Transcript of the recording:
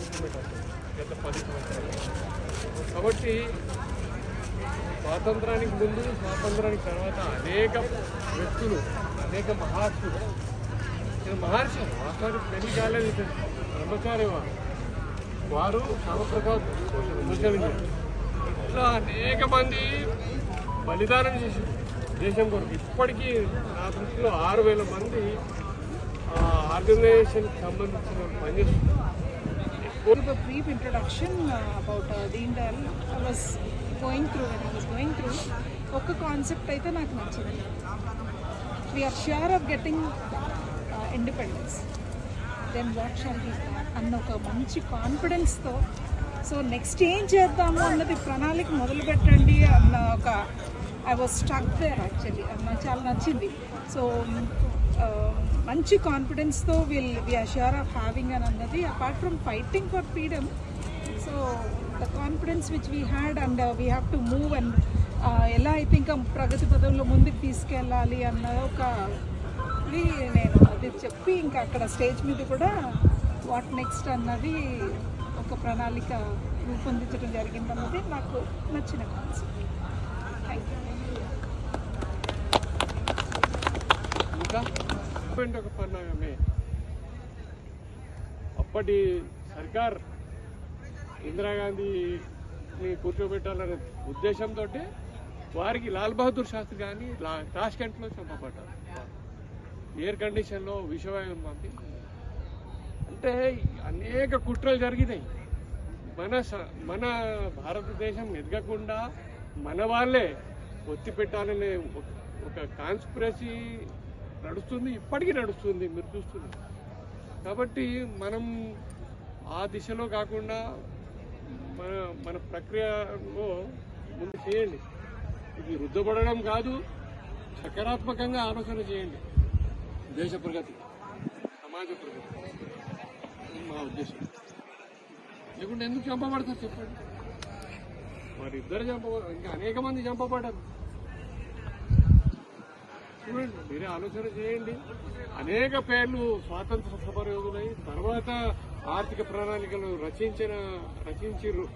Implement అవుతుంది గత పది సంవత్సరాలు. కాబట్టి స్వాతంత్రానికి ముందు స్వాతంత్రానికి తర్వాత అనేక వ్యక్తులు అనేక మహర్షులు నేను మహర్షి వాస్తవానికి పెళ్ళి కాలేదు బ్రహ్మచారి వారు వారు శ్యామప్రసాద్ బ్రహ్మచారి ఇట్లా అనేక మంది బలిదానం చేసి దేశం కొరకు. ఇప్పటికీ నా దృష్టిలో ఆరు వేల మంది ఆర్గనైజేషన్కి సంబంధించిన పనిచేస్తున్నారు give a brief introduction uh, about uh, Deen Dayal. I was going through when I was going through. ఒక కాన్సెప్ట్ అయితే నాకు నచ్చింది. We are sure of getting independence then what shall be అన్న ఒక మంచి కాన్ఫిడెన్స్తో సో నెక్స్ట్ ఏం చేద్దాము అన్నది ప్రణాళిక మొదలు పెట్టండి అన్న ఒక I was stuck there actually నాకు చాలా నచ్చింది. సో మంచి కాన్ఫిడెన్స్తో will we sure of having అని అన్నది apart from fighting for freedom so the confidence which we had and we have to move and ఎలా అయితే ఇంకా ప్రగతి పదంలో ముందుకు తీసుకెళ్ళాలి అన్న ఒక నేను అది చెప్పి ఇంకా అక్కడ స్టేజ్ మీద కూడా వాట్ నెక్స్ట్ అన్నది ఒక ప్రణాళిక రూపొందించడం జరిగిందన్నది నాకు నచ్చిన కాన్సెప్ట్ థ్యాంక్ యూ ఒక పన్నాగమే అప్పటి సర్కార్ ఇందిరాగాంధీని కూర్చోబెట్టాలనే ఉద్దేశంతో వారికి లాల్ బహదూర్ శాస్త్రి కానీ లా టాష్కెంట్లో చంపబడ్డారు. ఎయిర్ కండిషన్లో విషవాయువు పంపి. అంటే అనేక కుట్రలు జరిగినాయి. మన మన భారతదేశం ఎదగకుండా మన వాళ్ళే ఒత్తి పెట్టాలనే ఒక- ఒక కాన్స్పిరసీ నడుస్తుంది ఇప్పటికీ నడుస్తుంది మీరు చూస్తున్నారు. కాబట్టి మనం ఆ దిశలో కాకుండా మన మన ప్రక్రియలో ముందు చేయండి. ఇది రుద్దబడడం కాదు సకారాత్మకంగా ఆలోచన చేయండి. దేశ ప్రగతి సమాజ ప్రగతి. మా ఉద్దేశం. లేకుంటే ఎందుకు చంపబడతారు చెప్పండి? మరి ఇద్దరు చంప ఇంకా అనేక మంది చంపబడ్డారు. మీరే ఆలోచన చేయండి. అనేక పేర్లు స్వాతంత్ర సమరయోధులై తర్వాత ఆర్థిక ప్రణాళికలు రచించిన రచించిర్రు.